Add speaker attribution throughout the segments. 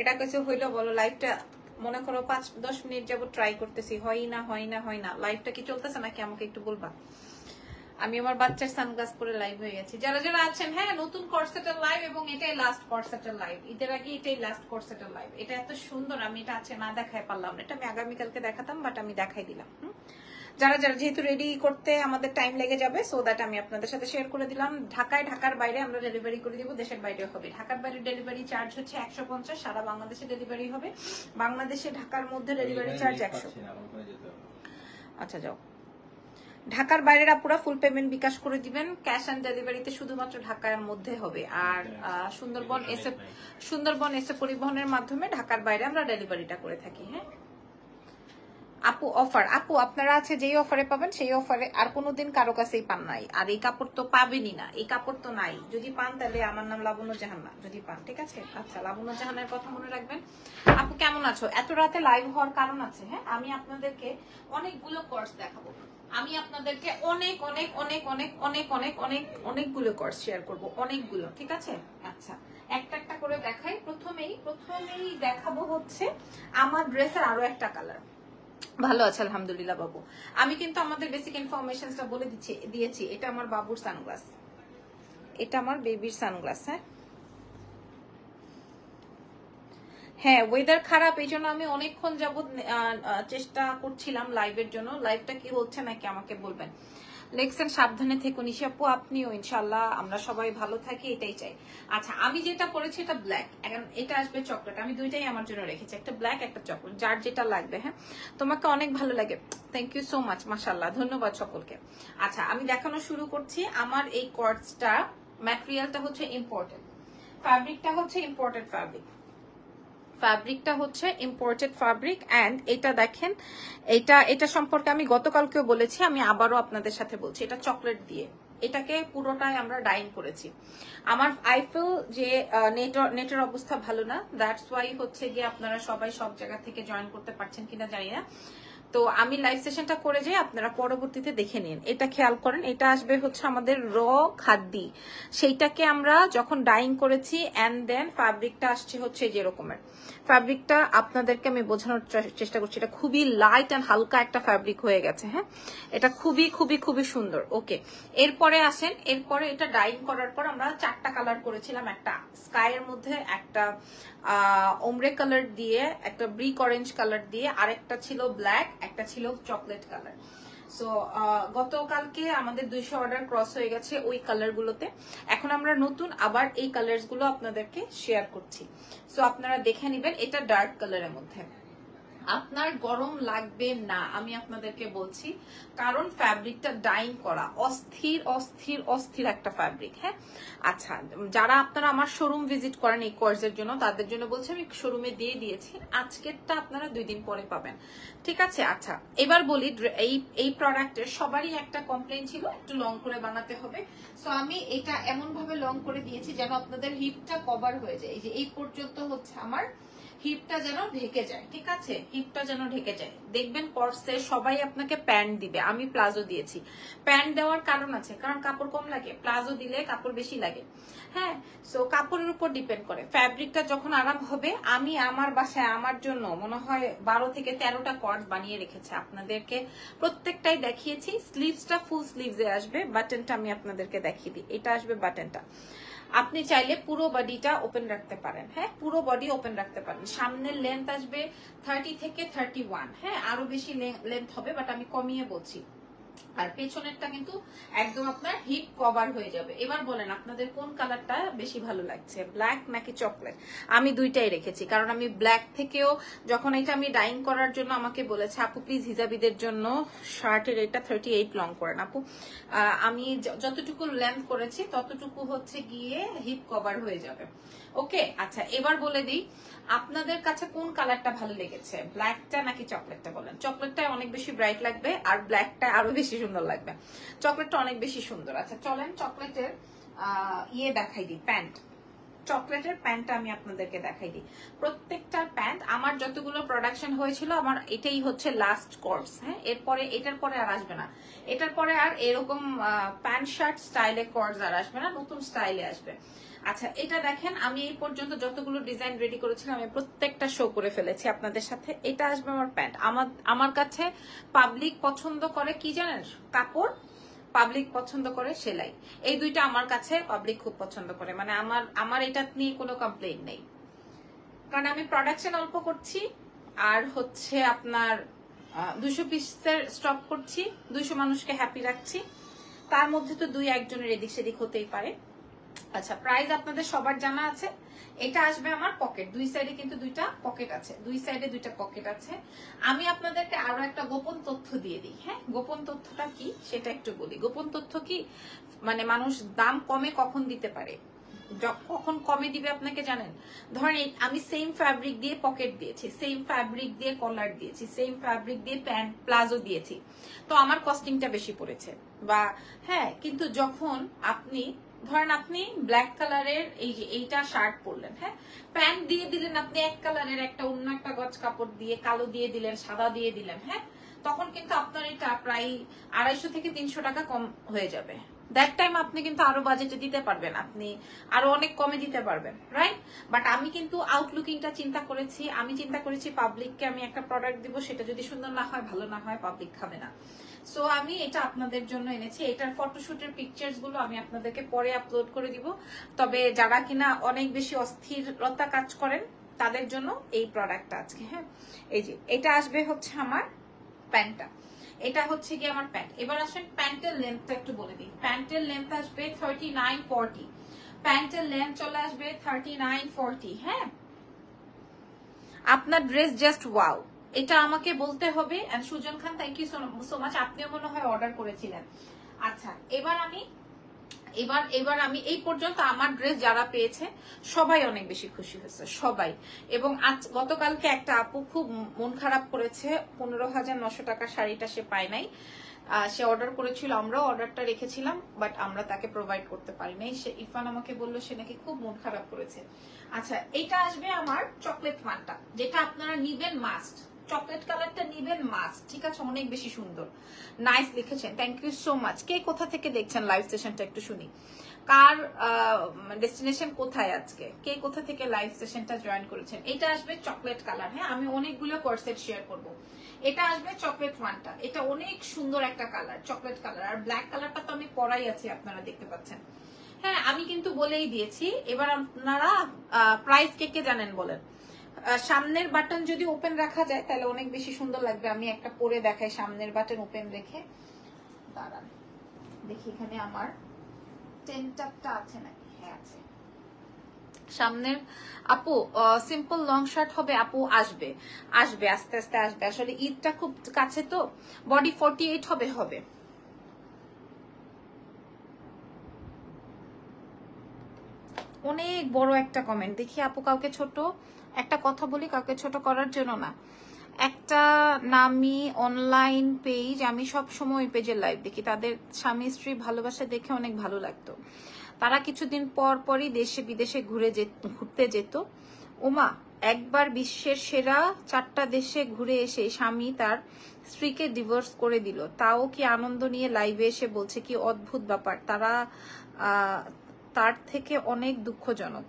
Speaker 1: এটা কিছু হইল বলো লাইফটা মনে করো পাঁচ, দশ মিনিট যাব ট্রাই করতেছি, হয় না হয় না হয় না লাইফটা কি চলতেছে নাকি আমাকে একটু বলবা? আমি আমার বাচ্চার সানগ্লাস পরে লাইভ হয়ে গেছি। যারা যারা আছেন হ্যাঁ নতুন কর্সেটের লাইভ এবং এটাই লাস্ট কর্সেটের লাইভ ঈদের আগে এটাই লাস্ট কর্সেটের লাইভ এটা এত সুন্দর, আমি এটা আছে না দেখাই পারলাম না। এটা আমি আগামীকালকে দেখাতাম বাট আমি দেখাই দিলাম, হুম? যারা যারা যেহেতু রেডি করতে আমাদের টাইম লেগে যাবে সো দ্যাট আমি আপনাদের সাথে শেয়ার করে দিলাম। ঢাকায় ঢাকার বাইরে আমরা ডেলিভারি করে দিব দেশের বাইরে হবে। ঢাকার বাইরে ডেলিভারি চার্জ হচ্ছে একশো পঞ্চাশ সারা বাংলাদেশে ডেলিভারি হবে। বাংলাদেশে ঢাকার মধ্যে ডেলিভারি চার্জ একশো। আচ্ছা যাও। ঢাকার বাইরের আপুরা ফুল পেমেন্ট বিকাশ করে দিবেন। ক্যাশ অন ডেলিভারিতে শুধুমাত্র ঢাকার মধ্যে হবে। আর সুন্দরবন এসে সুন্দরবন এসে পরিবহনের মাধ্যমে ঢাকার বাইরে আমরা ডেলিভারিটা করে থাকি হ্যাঁ? আপু অফার আপু, আপনারা আছে যেই অফারে পাবেন, সেই অফারে আর কোনোদিন কারও কাছেই পান নাই। আর এই কাপড় তো পাবেনই না। এই কাপড় তো নাই। যদি পান তাহলে আমার নাম লাবণ্য জাহান্না। যদি পান, ঠিক আছে? আচ্ছা লাবণ্য জাহানের কথা মনে রাখবেন। আপু, কেমন আছো? এত রাতে লাইভ হওয়ার কারণ আছে হ্যাঁ? আমি আপনাদেরকে অনেকগুলো কোর্স দেখাবো। আমি আপনাদেরকে অনেক অনেক অনেক অনেক অনেক অনেক অনেক, অনেকগুলো কোর্স শেয়ার করব। অনেকগুলো, ঠিক আছে? আচ্ছা একটা একটা করে দেখাই। প্রথমেই প্রথমেই দেখাবো হচ্ছে আমার ড্রেসের আরও একটা কালার ভালো আছে, আলহামদুলিল্লাহ বাবু। আমি কিন্তু আমাদের বেসিক ইনফরমেশনটা বলে দিচ্ছি, দিয়েছি। এটা আমার বাবুর সানগ্লাস এটা আমার বেবির সানগ্লাস হ্যাঁ? হ্যাঁ ওয়েদার খারাপ, এই জন্য আমি অনেকক্ষণ যাবত চেষ্টা করছিলাম লাইভের জন্য। লাইভটা কি হচ্ছে নাকি আমাকে বলবেন? লেখছেন সাবধানে থেকো নিশাপু আপনিও ইনশাল্লাহ আমরা সবাই ভালো থাকি, এটাই চাই। আচ্ছা আমি যেটা পরেছি এটা ব্ল্যাক এখন এটা আসবে চকলেট আমি দুইটাই আমার জন্য রেখেছি, একটা ব্ল্যাক একটা চকলেট যার যেটা লাগবে হ্যাঁ? তোমাকে অনেক ভালো লাগে। থ্যাংক ইউ সো মাচ মাসাল্লাহ ধন্যবাদ সকলকে। আচ্ছা আমি দেখানো শুরু করছি, আমার এই কর্ডসটা ম্যাটেরিয়ালটা হচ্ছে ইম্পর্টেন্ট ফ্যাব্রিকটা হচ্ছে ইম্পর্টেন্ট ফ্যাব্রিক ফ্যাব্রিকটা হচ্ছে ইম্পোর্টেড ফ্যাব্রিক অ্যান্ড এটা দেখেন, এটা এটা সম্পর্কে আমি গতকালকেও বলেছি, আমি আবারও আপনাদের সাথে বলছি, এটা চকলেট দিয়ে। এটাকে পুরোটাই আমরা ডাইন করেছি। আমার আইফেল যে নেট- নেটের অবস্থা ভালো না দ্যাটস ওয়াই হচ্ছে গিয়ে আপনারা সবাই সব জায়গা থেকে জয়েন করতে পারছেন কিনা জানি না। তো আমি লাইভ সেশনটা করে যাই, আপনারা পরবর্তীতে দেখে নিন। এটা খেয়াল করেন, এটা আসবে হচ্ছে আমাদের র খাদ্যি। সেইটাকে আমরা যখন ডাইং করেছি অ্যান্ড দেন ফ্যাব্রিকটা আসছে হচ্ছে যে রকমের ফ্যাব্রিকটা আপনাদেরকে আমি বোঝানোর চেষ্টা করছি, এটা খুবই লাইট অ্যান্ড হালকা একটা ফ্যাব্রিক হয়ে গেছে হ্যাঁ? এটা খুবই খুবই খুবই সুন্দর ওকে এরপরে আসেন, এরপরে এটা ডাইং করার পর আমরা চারটা কালার করেছিলাম, একটা স্কাইয়ের মধ্যে, একটা ওমরে কালার দিয়ে, একটা ব্রিক অরেঞ্জ কালার দিয়ে, আরেকটা ছিল ব্ল্যাক একটা ছিল চকলেট কালার সো গতকালকে আমাদের দুইশো অর্ডার ক্রস হয়ে গেছে ওই কালারগুলোতে এখন আমরা নতুন আবার এই কালারসগুলো আপনাদেরকে শেয়ার করছি। সো আপনারা দেখে নেবেন, এটা ডার্ক কালারের মধ্যে। আপনার গরম লাগবে না, আমি আপনাদেরকে বলছি। কারণ ফ্যাব্রিকটা ডাইং করা, অস্থির অস্থির অস্থির একটা ফ্যাব্রিক হ্যাঁ? আচ্ছা যারা আপনারা আমার শোরুম ভিজিট করেন এই কোর্সের জন্য, তাদের জন্য বলছি, আমি শোরুমে দিয়ে দিয়েছি, আজকেরটা আপনারা দুই দিন পরে পাবেন। ঠিক আছে? আচ্ছা এবার বলি এই এই প্রোডাক্টের সবারই একটা কমপ্লেন ছিল, একটু লং করে বানাতে হবে। সো আমি এটা এমন ভাবে লং করে দিয়েছি যেন আপনাদের হিপটা কভার হয়ে যায়। এই যে, এই পর্যন্ত হচ্ছে আমার হিপটা যেন ঢেকে যায়। ঠিক আছে? হিপটা যেন ঢেকে যায়। দেখবেন কর্সে সবাই আপনাকে প্যান্ট দিবে। আমি প্লাজো দিয়েছি। প্যান্ট দেওয়ার কারণ আছে, কারণ কাপড় কম লাগে। প্লাজো দিলে কাপড় বেশি লাগে। হ্যাঁ সো কাপড়ের উপর ডিপেন্ড করে। ফ্যাব্রিকটা যখন আরাম হবে, আমি আমার বাসায় আমার জন্য মনে হয় বারো থেকে তেরোটা কর্ড বানিয়ে রেখেছে। আপনাদেরকে প্রত্যেকটাই দেখিয়েছি। স্লিভসটা ফুল স্লিভসে আসবে। বাটনটা আমি আপনাদেরকে দেখিয়ে দিই। এটা আসবে বাটনটা আপনি চাইলে পুরো বডিটা ওপেন রাখতে পারেন হ্যাঁ? পুরো বডি ওপেন রাখতে পারেন। সামনের লেন্থ আসবে থার্টি থেকে থার্টি ওয়ান হ্যাঁ? আরও বেশি লেন্থ হবে বাট আমি কমিয়ে বলছি। আর পেছনেরটা কিন্তু একদম আপনার হিট কভার হয়ে যাবে। এবার বলেন, আপনাদের কোন কালারটা বেশি ভালো লাগছে? ব্ল্যাক নাকি চকলেট আমি দুইটাই রেখেছি, কারণ আমি ব্ল্যাক থেকেও যখন এটা আমি ডাইং করার জন্য আমাকে বলেছে, আপু প্লিজ হিজাবিদের জন্য শার্টের এটা থার্টি এইট লং করেন। আপু আমি যতটুকু লেন্থ করেছি, ততটুকু হচ্ছে গিয়ে হিপ কভার হয়ে যাবে। ওকে আচ্ছা এবার বলে দিই, আপনাদের কাছে কোন কালারটা ভালো লেগেছে? ব্ল্যাকটা নাকি চকলেটটা বলেন? চকলেটটা অনেক বেশি ব্রাইট লাগবে, আর ব্ল্যাকটা আরও বেশি সুন্দর লাগবে। চকলেটটা অনেক বেশি সুন্দর। আচ্ছা চলেন চকলেটের ইয়ে দেখাই দিই প্যান্ট। চকলেটের প্যান্টটা আমি আপনাদেরকে দেখাই দিই। প্রত্যেকটা প্যান্ট, আমার যতগুলো প্রোডাকশন হয়েছিল, আমার এটাই হচ্ছে লাস্ট কোর্স হ্যাঁ? এরপরে, এটার পরে আর আসবে না। এটার পরে আর এরকম প্যান্ট শার্ট স্টাইলে কোর্স আর আসবে না, নতুন স্টাইলে আসবে। আচ্ছা এটা দেখেন, আমি এই পর্যন্ত যতগুলো ডিজাইন রেডি করেছিলাম, আমি প্রত্যেকটা শো করে ফেলেছি আপনাদের সাথে। এটা আসবে আমার প্যান্ট আমার আমার কাছে পাবলিক পছন্দ করে কি জানেন? কাপড়। পাবলিক পছন্দ করে সেলাই এই দুইটা আমার কাছে পাবলিক খুব পছন্দ করে। মানে আমার আমার এটা নিয়ে কোনো কমপ্লেন নেই। কারণ আমি প্রোডাকশন অল্প করছি, আর হচ্ছে আপনার দুশো পিসের স্টক করছি দুইশো মানুষকে হ্যাপি রাখছি। তার মধ্যে তো দুই একজনের এদিক সেদিক হতেই পারে। আচ্ছা প্রাইস আপনাদের সবার জানা আছে। এটা আসবে আমার পকেট দুই সাইডে কিন্তু দুইটা পকেট আছে। দুই সাইডে দুইটা পকেট আছে। আমি আপনাদেরকে আরও একটা গোপন তথ্য দিয়ে দিই হ্যাঁ? গোপন তথ্যটা কি? সেটা একটু বলি। গোপন তথ্য কি? মানে মানুষ দাম কমে কখন দিতে পারে? কখন কমে দিবে আপনাকে জানেন? ধরেন আমি সেম ফ্যাব্রিক দিয়ে পকেট দিয়েছি সেম ফ্যাব্রিক দিয়ে কলার দিয়েছি সেম ফ্যাব্রিক দিয়ে প্যান্ট প্লাজো দিয়েছি। তো আমার কস্টিংটা বেশি পড়েছে। বা হ্যাঁ কিন্তু যখন আপনি ধরেন আপনি ব্ল্যাক কালারের এই যে এইটা শার্ট পরলেন হ্যাঁ? প্যান্ট দিয়ে দিলেন আপনি এক কালারের একটা, অন্য একটা গজ কাপড় দিয়ে, কালো দিয়ে দিলেন, সাদা দিয়ে দিলেন হ্যাঁ? তখন কিন্তু আপনার এটা প্রায় আড়াইশো থেকে তিনশো টাকা কম হয়ে যাবে। দ্যাট টাইম আপনি কিন্তু আরও বাজেটে দিতে পারবেন, আপনি আরও অনেক কমে দিতে পারবেন রাইট বাট আমি কিন্তু আউটলুকিংটা চিন্তা করেছি, আমি চিন্তা করেছি পাবলিককে আমি একটা প্রোডাক্ট দিব, সেটা যদি সুন্দর না হয়, ভালো না হয় পাবলিক খাবে না। সো আমি এটা আপনাদের জন্য এনেছি, এটার ফটোশুটের পিকচার্সগুলো আমি আপনাদেরকে পরে আপলোড করে দিব। তবে যারা কিনা অনেক বেশি অস্থিরতা কাজ করেন, তাদের জন্য এই প্রোডাক্টটা আজকে হ্যাঁ? এই যে, এটা আসবে হচ্ছে আমার প্যান্টটা। এটা হচ্ছে কি আমার প্যান্ট এবার আসেন প্যান্টের লেন্থটা একটু বলে দিই। প্যান্টের লেন্থ আসবে থার্টি নাইন ফর্টি প্যান্টের লেন্থ চলে আসবে থার্টি নাইন ফর্টি হ্যাঁ? আপনার ড্রেস জাস্ট ওয়াও এটা আমাকে বলতে হবে। Sujan Khan thank you so much আপনিও মনে হয় অর্ডার করেছিলেন। আচ্ছা এবার আমি এবার এবার আমি এই পর্যন্ত আমার ড্রেস যারা পেয়েছে, সবাই অনেক বেশি খুশি হয়েছে, সবাই। এবং আজ গতকালকে একটা আপু খুব মন খারাপ করেছে, পনেরো হাজার নশো টাকা শাড়িটা সে পায় নাই। সে অর্ডার করেছিল, আমরাও অর্ডারটা রেখেছিলাম বাট আমরা তাকে প্রোভাইড করতে পারি নাই। সে, ইরফান আমাকে বলল, সে নাকি খুব মন খারাপ করেছে। আচ্ছা এটা আসবে আমার চকলেট মানটা, যেটা আপনারা নিবেন মাস্ট চকলেট কালারটা নিবেন মাস্ট ঠিক আছে? অনেক বেশি সুন্দর। নাইস লিখেছেন। থ্যাংক ইউ সো মাচ কে কোথা থেকে দেখছেন লাইভ সেশনটা একটু শুনি। কার ডেস্টিনেশন কোথায় আজকে? কে কোথা থেকে লাইভ সেশনটা জয়েন করেছেন? এটা আসবে চকলেট কালার হ্যাঁ আমি অনেকগুলো কোর্সেট শেয়ার করব। এটা আসবে চকলেট ওয়ানটা এটা অনেক সুন্দর একটা কালার চকলেট কালার আর ব্ল্যাক কালারটা তো আমি পরাই আছি, আপনারা দেখতে পাচ্ছেন। হ্যাঁ আমি কিন্তু বলেই দিয়েছি, এবার আপনারা প্রাইস কে কে জানেন বলেন? সামনের বাটন যদি ওপেন রাখা যায়, তাহলে অনেক বেশি সুন্দর লাগবে। আমি একটা পরে দেখাই সামনের বাটন ওপেন রেখে। দাঁড়ান, দেখি এখানে আমার টেনটাপটা আছে নাকি? হ্যাঁ আছে। সামনের, আপু সিম্পল লং শার্ট হবে, আপু, আসবে। আসবে, আস্তে আস্তে আসবে। আসলে ঈদটা খুব কাছে তো? বডি ফর্টি এইট হবে হবে। অনেক বড় একটা কমেন্ট দেখি আপু কাউকে ছোট, একটা কথা বলি কাউকে ছোট করার জন্য না। একটা নামি অনলাইন পেজ আমি সব সময় পেজে লাইভ দেখি। তাদের স্বামী, স্ত্রী ভালোবাসা দেখে অনেক ভালো লাগতো। তারা কিছুদিন পর পরই দেশে বিদেশে ঘুরে যেত ঘুরতে যেত। ওমা একবার বিশ্বের সেরা চারটা দেশে ঘুরে এসে স্বামী তার স্ত্রীকে ডিভোর্স করে দিল। তাও কি আনন্দ নিয়ে লাইভে এসে বলছে কি অদ্ভুত ব্যাপার। তারা তার থেকে অনেক দুঃখজনক।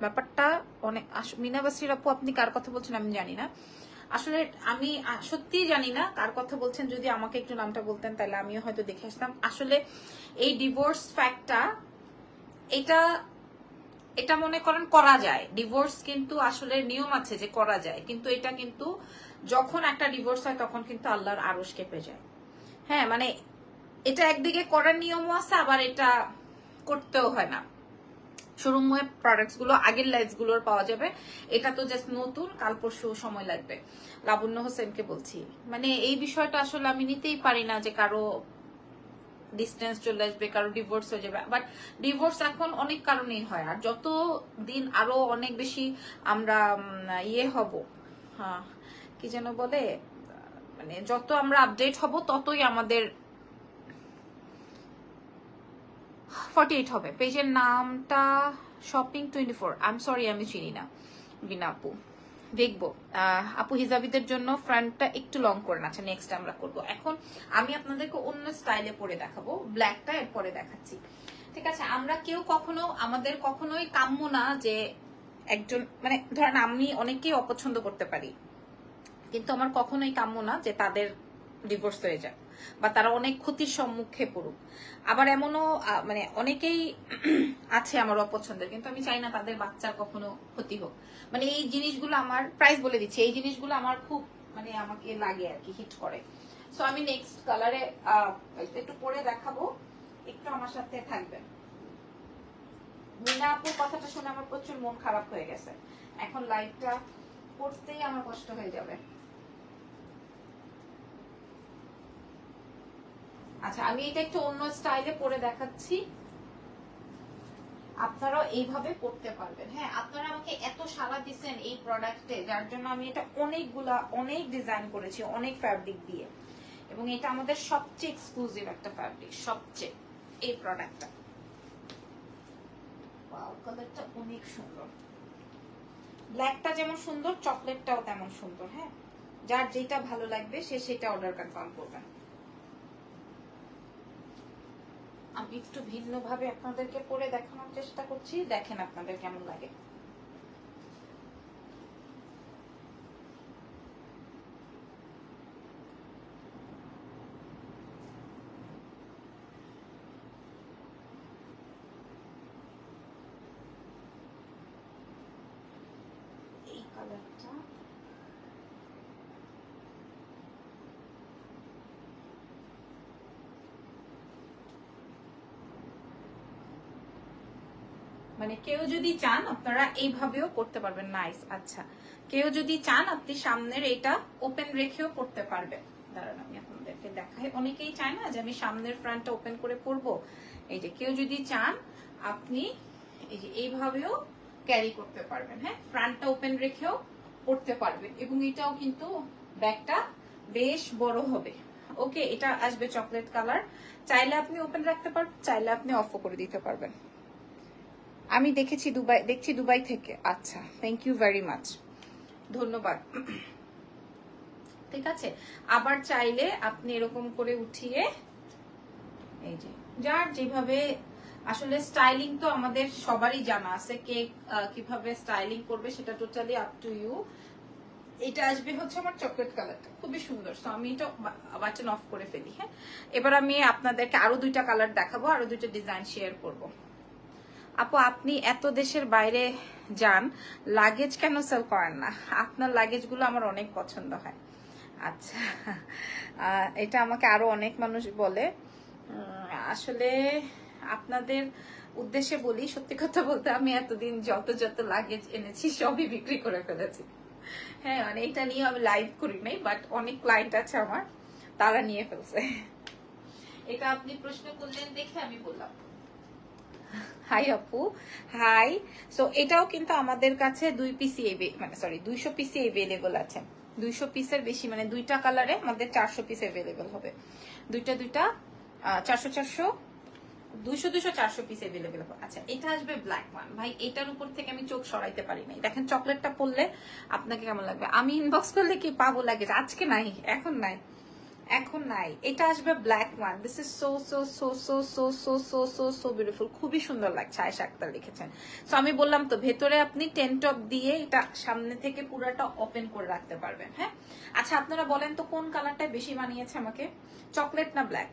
Speaker 1: ব্যাপারটা অনেক আস- মিনা আপু, আপনি কার কথা বলছেন আমি জানি না। আসলে আমি সত্যি জানি না কার কথা বলছেন। যদি আমাকে একটু নামটা বলতেন, তাহলে আমিও হয়তো দেখে আসতাম। আসলে এই ডিভোর্স ফ্যাক্টটা এটা এটা মনে করেন করা যায়। ডিভোর্স কিন্তু আসলে নিয়ম আছে যে করা যায়। কিন্তু এটা কিন্তু যখন একটা ডিভোর্স হয়, তখন কিন্তু আল্লাহর আরস কেঁপে যায়। হ্যাঁ মানে এটা একদিকে করার নিয়মও আছে, আবার এটা করতেও হয় না। শোরুম প্রোডাক্টসগুলো, আগের লাইফগুলোর পাওয়া যাবে। এটা তো জাস্ট নতুন, কাল পরশু সময় লাগবে। লাবণ্য হোসেনকে বলছি। মানে এই বিষয়টা আসলে আমি নিতেই পারি না যে কারও ডিস্টেন্স চলে আসবে, কারও ডিভোর্স হয়ে যাবে। বাট ডিভোর্স এখন অনেক কারণেই হয়। আর যত দিন আরও অনেক বেশি আমরা ইয়ে হব হ্যাঁ কি যেন বলে মানে যত আমরা আপডেট হব, ততই আমাদের ফর্টি এইট হবে। পেজের নামটা shopping twenty four I am sorry আমি চিনি না। বিনা আপু। দেখব। আপু হিজাবিদের জন্য ফ্রন্টটা একটু লং করেন আচ্ছা নেক্সট আমরা করব। এখন আমি আপনাদেরকে অন্য স্টাইলে পরে দেখাবো। ব্ল্যাকটা এরপরে দেখাচ্ছি। ঠিক আছে? আমরা কেউ কখনো, আমাদের কখনোই কাম্য না যে একজন মানে ধরেন আমি অনেককেই অপছন্দ করতে পারি। কিন্তু আমার কখনোই কাম্য না যে তাদের ডিভোর্স হয়ে যায় বা তারা অনেক ক্ষতির সম্মুখে পড়ুক। আবার এমনও মানে অনেকেই আছে আমার অপছন্দের, কিন্তু আমি চাই না তাদের বাচ্চার কখনো ক্ষতি হোক। মানে এই জিনিসগুলো আমার প্রাইস বলে দিচ্ছি, এই জিনিসগুলো আমার খুব মানে আমাকে লাগে আর কি হিট করে। সো আমি নেক্সট কালারে একটু পরে দেখাবো, একটু আমার সাথে থাকবেন মিনা আপুর কথাটা শুনে আমার প্রচুর মন খারাপ হয়ে গেছে। এখন লাইভটা করতেই আমার কষ্ট হয়ে যাবে। আচ্ছা আমি এটা একটু অন্য স্টাইলে পরে দেখাচ্ছি। আপনারাও এইভাবে করতে পারবেন। হ্যাঁ আপনারা আমাকে এত সাড়া দিচ্ছেন এই প্রোডাক্টে যার জন্য আমি এটা অনেকগুলা, অনেক ডিজাইন করেছি, অনেক ফ্যাব্রিক দিয়ে। এবং এটা আমাদের সবচেয়ে এক্সক্লুসিভ একটা ফ্যাব্রিক সবচেয়ে, এই প্রোডাক্টটা কালারটা অনেক সুন্দর। ব্ল্যাকটা যেমন সুন্দর চকলেটটাও তেমন সুন্দর হ্যাঁ? যার যেটা ভালো লাগবে, সে সেটা অর্ডার কনফার্ম করবেন। আমি একটু ভিন্নভাবে আপনাদেরকে পরে দেখানোর চেষ্টা করছি। দেখেন আপনাদের কেমন লাগে এই কালারটা মানে কেউ যদি চান, আপনারা এইভাবেও করতে পারবেন। নাইস আচ্ছা। কেউ যদি চান, আপনি সামনের এটা ওপেন রেখেও করতে পারবেন। দাঁড়ান, আমি আপনাদেরকে দেখাই। অনেকেই চায় না যে আমি সামনের ফ্রন্টটা ওপেন করে পরবো। এই যে, কেউ যদি চান, আপনি এই যে, এইভাবেও ক্যারি করতে পারবেন হ্যাঁ? ফ্রন্টটা ওপেন রেখেও পড়তে পারবেন। এবং এটাও কিন্তু ব্যাগটা বেশ বড় হবে। ওকে এটা আসবে চকলেট কালার চাইলে আপনি ওপেন রাখতে পারবেন চাইলে আপনি অফও করে দিতে পারবেন। আমি দেখেছি দুবাই, দেখছি দুবাই থেকে। আচ্ছা থ্যাংক ইউ ভেরি মাচ ধন্যবাদ। ঠিক আছে? আবার চাইলে আপনি এরকম করে উঠিয়ে, এই যে, যার যেভাবে, আসলে স্টাইলিং তো আমাদের সবারই জানা আছে, কে কীভাবে স্টাইলিং করবে সেটা টোটালি আপ টু ইউ এটা আসবে হচ্ছে আমার চকলেট কালারটা খুবই সুন্দর। সো আমি এটা বাটন অফ করে ফেলি হ্যাঁ? এবার আমি আপনাদেরকে আরও দুইটা কালার দেখাবো, আরও দুইটা ডিজাইন শেয়ার করব। আপু, আপনি এত দেশের বাইরে যান লাগেজ কেন সেল করেন না? আপনার লাগেজগুলো আমার অনেক পছন্দ হয়। আচ্ছা এটা আমাকে আরও অনেক মানুষ বলে। আসলে আপনাদের উদ্দেশ্যে বলি, সত্যি কথা বলতে আমি এতদিন যত যত লাগেজ এনেছি, সবই বিক্রি করে ফেলেছি। হ্যাঁ মানে এটা নিয়ে আমি লাইভ করি নাই বাট অনেক ক্লায়েন্ট আছে আমার, তারা নিয়ে ফেলছে। এটা আপনি প্রশ্ন করলেন দেখে আমি বললাম। হাই আপু হাই সো এটাও কিন্তু আমাদের কাছে দুই পিসি মানে সরি দুইশো পিসি এভেলেবল আছে। দুইশো পিসের বেশি মানে দুইটা কালারে আমাদের চারশো পিস এভেলেবল হবে। দুইটা দুইটা চারশো চারশো, দুইশো দুইশো, চারশো পিস এভেলেবেল হবে। আচ্ছা এটা আসবে ব্ল্যাক ওয়ান ভাই, এটার উপর থেকে আমি চোখ সরাইতে পারি নাই। দেখেন চকলেটটা পড়লে আপনাকে কেমন লাগবে? আমি ইনবক্স করলে কি পাবো লাগে আজকে নাই, এখন নাই। এখন নাই। এটা আসবে black one this is so so so so so so so so so beautiful খুবই সুন্দর লাগছে আয়সা আক্তার লিখেছেন। সো আমি বললাম তো, ভেতরে আপনি টেন টপ দিয়ে এটা সামনে থেকে পুরোটা ওপেন করে রাখতে পারবেন হ্যাঁ? আচ্ছা আপনারা বলেন তো, কোন কালারটা বেশি মানিয়েছে আমাকে? চকলেট না ব্ল্যাক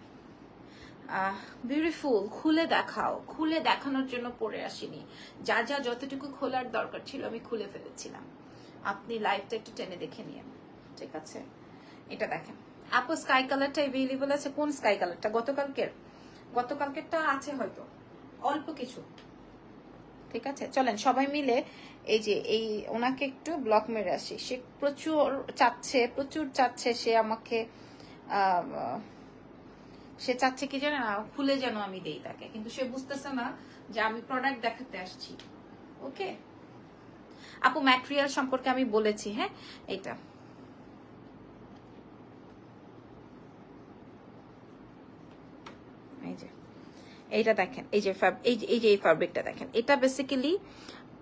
Speaker 1: বিউটিফুল খুলে দেখাও। খুলে দেখানোর জন্য পরে আসিনি। যা যা, যতটুকু খোলার দরকার ছিল আমি খুলে ফেলেছিলাম। আপনি লাইভটা একটু টেনে দেখে নিন ঠিক আছে? এটা দেখেন। আপু স্কাই কালারটা এভেলেবল আছে। কোন স্কাই কালারটা গতকালকের। গতকালকেরটা আছে হয়তো। অল্প কিছু। ঠিক আছে? চলেন, সবাই মিলে এই যে, এই ওনাকে একটু ব্লক মেরে আসি। সে প্রচুর চাচ্ছে প্রচুর চাচ্ছে। সে আমাকে সে চাচ্ছে কি জানে না, খুলে যেন আমি দেই তাকে। কিন্তু সে বুঝতেছে না যে আমি প্রোডাক্ট দেখাতে আসছি। ওকে আপু ম্যাটেরিয়াল সম্পর্কে আমি বলেছি হ্যাঁ? এটা এই যে, এইটা দেখেন, এই যে এই যে এই যে এই ফ্যাব্রিকটা দেখেন, এটা বেসিক্যালি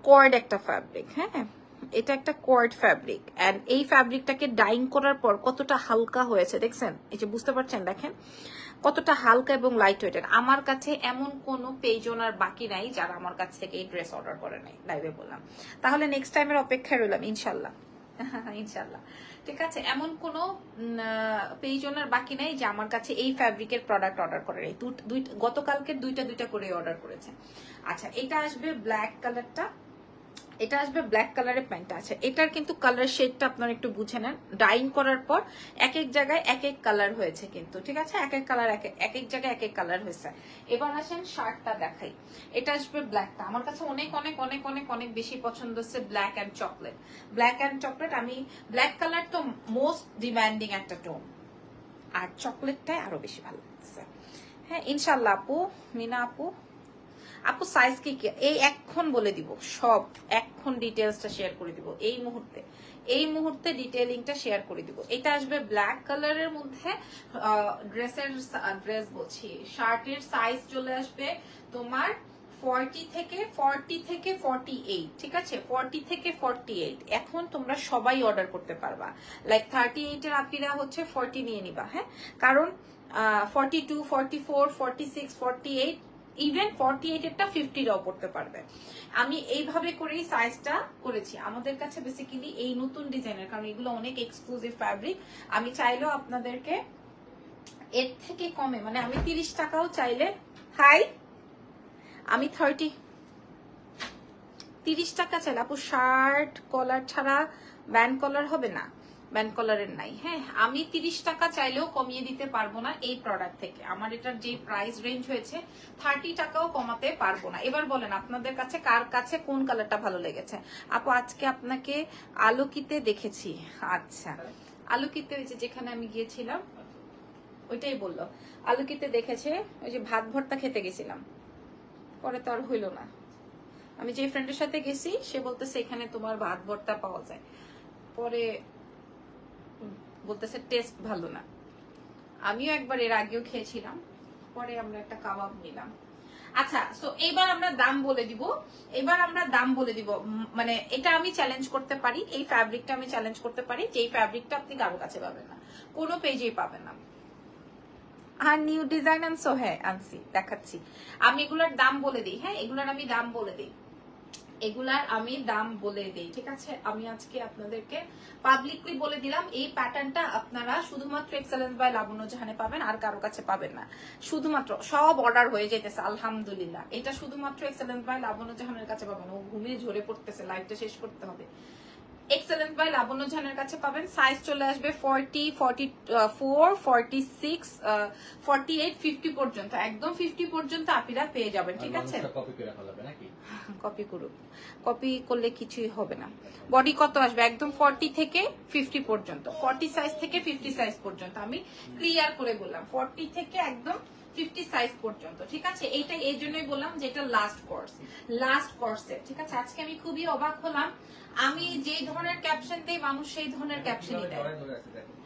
Speaker 1: কর্ড একটা ফ্যাব্রিক হ্যাঁ? এটা একটা কর্ড ফ্যাব্রিক অ্যান্ড এই ফ্যাব্রিকটাকে ডাইং করার পর কতটা হালকা হয়েছে, দেখছেন? এই যে বুঝতে পারছেন? দেখেন, কতটা হালকা এবং লাইট ওয়েটের আমার কাছে এমন কোনো পেজ ওনার বাকি নাই যারা আমার কাছ থেকে এই ড্রেস অর্ডার করে নাই লাইভে বললাম। তাহলে নেক্সট টাইমের অপেক্ষায় রইলাম, ইনশাল্লাহ। ইনশাল্লাহ ঠিক আছে, এমন কোনো পেজ ওনার বাকি নাই যে আমার কাছে এই ফ্যাব্রিকের প্রোডাক্ট অর্ডার করে দুই- গতকালকে দুইটা দুইটা করে অর্ডার করেছে। আচ্ছা এটা আসবে ব্ল্যাক কালারটা এটা আসবে ব্ল্যাক কালারের প্যান্ট আছে। এটার কিন্তু কালার শেডটা আপনারা একটু বুঝে নেন। ডাইং করার পর এক এক জায়গায় এক এক কালার হয়েছে কিন্তু, ঠিক আছে? এক এক কালার এক এক জায়গায় এক এক কালার হয়েছে। এবার আসেন শার্টটা দেখাই। এটা আসবে ব্ল্যাকটা আমার কাছে অনেক অনেক অনেক অনেক অনেক বেশি পছন্দ হচ্ছে black and chocolate black and chocolate আমি ব্ল্যাক কালার তো মোস্ট ডিমান্ডিং একটা টোন আর চকলেটটাই আরও বেশি ভালো লাগছে। হ্যাঁ ইনশাল্লাহ আপু, মিনা আপু। আপু সাইজ কি কি? এই এখন বলে দিব, সব এখন ডিটেলসটা শেয়ার করে দিব এই মুহূর্তে। এই মুহূর্তে ডিটেইলিংটা শেয়ার করে দিব। এটা আসবে ব্ল্যাক কালারের মধ্যে ড্রেসের ড্রেস বলছি। শার্টের সাইজ চলে আসবে তোমার ফর্টি থেকে ফর্টি থেকে ফর্টি এইট ঠিক আছে? ফর্টি থেকে ফর্টি এইট এখন তোমরা সবাই অর্ডার করতে পারবা। লাইক থার্টি এইটের আপিরা হচ্ছে ফর্টি নিয়ে নিবা হ্যাঁ? কারণ forty two forty four forty six forty eight even forty eight এরটা ফিফটিরাও করতে পারবে। আমি এইভাবে করেই সাইজটা করেছি। আমাদের কাছে বেসিক্যালি এই নতুন ডিজাইনের কারণ এগুলো অনেক এক্সক্লুসিভ ফ্যাব্রিক আমি চাইলেও আপনাদেরকে এর থেকে কমে মানে আমি তিরিশ টাকাও চাইলে হাই আমি থার্টি তিরিশ টাকা চাইলে, আপু শার্ট কলার ছাড়া ব্যান্ড কলার হবে না। ব্যান্ড কলারের নাই। হ্যাঁ আমি তিরিশ টাকা চাইলেও কমিয়ে দিতে পারব না এই প্রোডাক্ট থেকে। আমার এটার যে প্রাইস রেঞ্জ হয়েছে থার্টি টাকাও কমাতে পারব না। এবার বলেন, আপনাদের কাছে কার কাছে কোন কালারটা ভালো লেগেছে? আপু, আজকে আপনাকে আলোকিতে দেখেছি। আচ্ছা আলোকিতে হয়েছে যেখানে আমি গিয়েছিলাম, ওইটাই বলল। আলোকিতে দেখেছে, ওই যে ভাত ভর্তা খেতে গেছিলাম। পরে তো আর হইল না। আমি যে ফ্রেন্ডের সাথে গেছি, সে বলতেছে, এখানে তোমার ভাত ভর্তা পাওয়া যায়। পরে বলতেছে, টেস্ট ভালো না। আমিও একবার এর আগেও খেয়েছিলাম, পরে আমরা একটা কাবাব নিলাম। আচ্ছা সো এবার আমরা দাম বলে দিব এবার আমরা দাম বলে দিব মানে এটা আমি চ্যালেঞ্জ করতে পারি, এই ফ্যাব্রিকটা আমি চ্যালেঞ্জ করতে পারি যে এই ফ্যাব্রিকটা আপনি কারও কাছে পাবেন না, কোনো পেজেই পাবেন না। আর নিউ ডিজাইন আনছো হ্যাঁ আনছি, দেখাচ্ছি। আমি এগুলার দাম বলে দিই হ্যাঁ এগুলার আমি দাম বলে দিই। এগুলার আমি দাম বলে দিই, ঠিক আছে? আমি আজকে আপনাদেরকে পাবলিকলি বলে দিলাম, এই প্যাটার্নটা আপনারা শুধুমাত্র এক্সেলেন্স বাই লাবণ্য জাহানে পাবেন, আর কারও কাছে পাবেন না। শুধুমাত্র সব অর্ডার হয়ে যেতেছে আলহামদুলিল্লাহ। এটা শুধুমাত্র এক্সেলেন্স বাই লাবণ্য জাহানের কাছে পাবেন, ও ঘুমিয়ে ঝরে পড়তেছে লাইফটা শেষ করতে হবে। এক্সেলেন্স বাই লাবণ্য জাহানের কাছে পাবেন। সাইজ চলে আসবে forty forty four forty six forty eight fifty পর্যন্ত। একদম ফিফটি পর্যন্ত আপিরা পেয়ে যাবেন ঠিক আছে?
Speaker 2: কপি
Speaker 1: করুক। কপি করলে কিছুই হবে না। বডি কত আসবে? একদম ফর্টি থেকে ফিফটি পর্যন্ত। ফর্টি সাইজ থেকে ফিফটি সাইজ পর্যন্ত। আমি ক্লিয়ার করে বললাম। ফর্টি থেকে একদম ফিফটি সাইজ পর্যন্ত ঠিক আছে? এইটা এই জন্যই বললাম যে এটা লাস্ট কোর্স লাস্ট কোর্সে ঠিক আছে? আজকে আমি খুবই অবাক হলাম। আমি যে ধরনের ক্যাপশন দিই মানুষ সেই ধরনের ক্যাপশনই দেয়।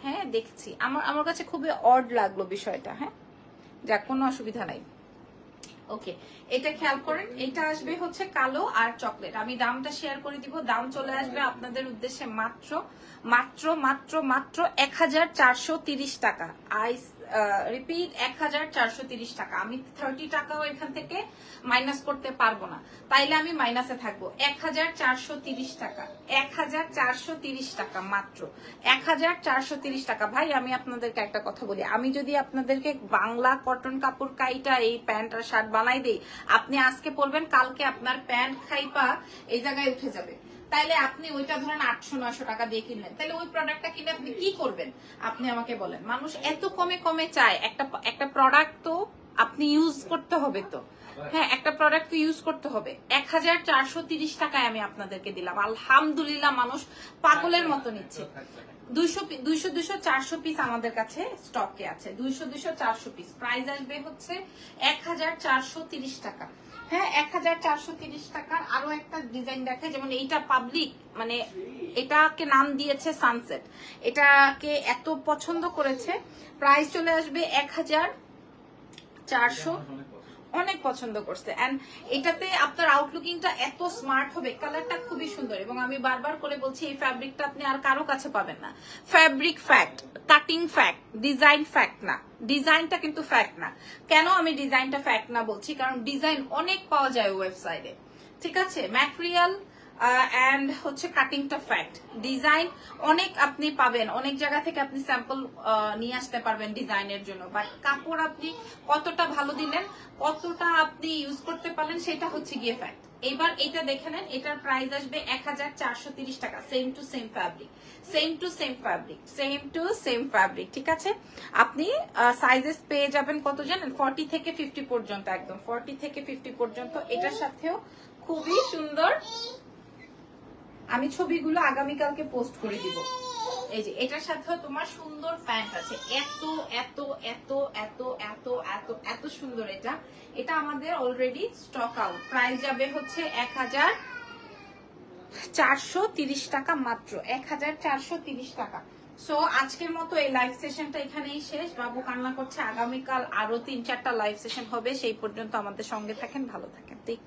Speaker 1: হ্যাঁ দেখছি। আমার আমার কাছে খুবই অড লাগল বিষয়টা হ্যাঁ? যাক কোনো অসুবিধা নাই। ওকে এটা খেয়াল করেন এটা আসবে হচ্ছে কালো আর চকলেট আমি দামটা শেয়ার করে দিব দাম চলে আসবে আপনাদের উদ্দেশ্যে মাত্র মাত্র মাত্র মাত্র এক হাজার চারশো তিরিশ টাকা। আই রিপিট এক হাজার চারশো তিরিশ টাকা। আমি থার্টি টাকাও এখান থেকে মাইনাস করতে পারব না। তাইলে আমি মাইনাসে থাকব। এক হাজার চারশো তিরিশ টাকা। এক হাজার চারশো তিরিশ টাকা মাত্র। এক হাজার চারশো তিরিশ টাকা। ভাই, আমি আপনাদেরকে একটা কথা বলি। আমি যদি আপনাদেরকে বাংলা কটন কাপড় কাইটা, এই প্যান্ট আর শার্ট বানাই দিই, আপনি আজকে পরবেন, কালকে আপনার প্যান্ট খাইপা এই জায়গায় উঠে যাবে। তাইলে আপনি ওইটা ধরেন আটশো, নয়শো টাকা দিয়ে কিনলেন। তাহলে ওই প্রোডাক্টটা কিনে আপনি কি করবেন? আপনি আমাকে বলেন। মানুষ এত কমে কমে চায়। একটা একটা প্রোডাক্ট তো আপনি ইউজ করতে হবে তো। হ্যাঁ একটা প্রোডাক্ট তো ইউজ করতে হবে। এক হাজার চারশো তিরিশ টাকায় আমি আপনাদেরকে দিলাম। আলহামদুলিল্লাহ মানুষ পাগলের মতো নিচ্ছে। দুইশো দুইশো দুইশো চারশো পিস আমাদের কাছে স্টকে আছে। দুইশো দুইশো চারশো পিস প্রাইস আসবে হচ্ছে এক হাজার চারশো তিরিশ টাকা। হ্যাঁ এক হাজার চারশো তিরিশ টাকার আরও একটা ডিজাইন দেখে, যেমন এইটা পাবলিক মানে এটাকে নাম দিয়েছে সানসেট এটাকে এত পছন্দ করেছে প্রাইস চলে আসবে এক হাজার চারশো অনেক পছন্দ করছে। এন্ড এটাতে আপনার আউটলুকিংটা এত স্মার্ট হবে কালারটা খুবই সুন্দর। এবং আমি বারবার করে বলছি, এই ফ্যাব্রিকটা আপনি আর কারও কাছে পাবেন না। Fabric fact cutting fact design fact না। ডিজাইনটা কিন্তু ফ্যাক্ট না। কেন আমি ডিজাইনটা ফ্যাক্ট না বলছি? কারণ ডিজাইন অনেক পাওয়া যায় ওয়েবসাইটে ঠিক আছে? ম্যাটেরিয়াল অ্যান্ড হচ্ছে কাটিংটা ফ্যাক্ট ডিজাইন অনেক আপনি পাবেন, অনেক জায়গা থেকে আপনি স্যাম্পল নিয়ে আসতে পারবেন ডিজাইনের জন্য। বাট কাপড় আপনি কতটা ভালো দিলেন, কতটা আপনি ইউজ করতে পারলেন, সেটা হচ্ছে গিয়ে ফ্যাক্ট এবার এটা দেখে নেন, এটার প্রাইস আসবে এক টাকা same to same fabric same to same fabric same to same fabric ঠিক আছে? আপনি সাইজেস পেয়ে যাবেন কত জানেন ফর্টি থেকে ফিফটি পর্যন্ত, একদম ফর্টি থেকে ফিফটি পর্যন্ত, এটার সাথেও খুবই সুন্দর আমি ছবিগুলো আগামীকালকে পোস্ট করে দিব। এই যে, এটার সাথেও তোমার সুন্দর প্যান্ট আছে। এত এত এত এত এত এত এত সুন্দর এটা। এটা আমাদের অলরেডি স্টক আউট প্রাইস যাবে হচ্ছে এক হাজার চারশো তিরিশ টাকা মাত্র। এক হাজার চারশো তিরিশ টাকা। সো আজকের মতো এই লাইভ সেশনটা এখানেই শেষ। বাবু কান্না করছে। আগামীকাল আরও তিন চারটা লাইভ সেশন হবে। সেই পর্যন্ত আমাদের সঙ্গে থাকেন, ভালো থাকেন। টেক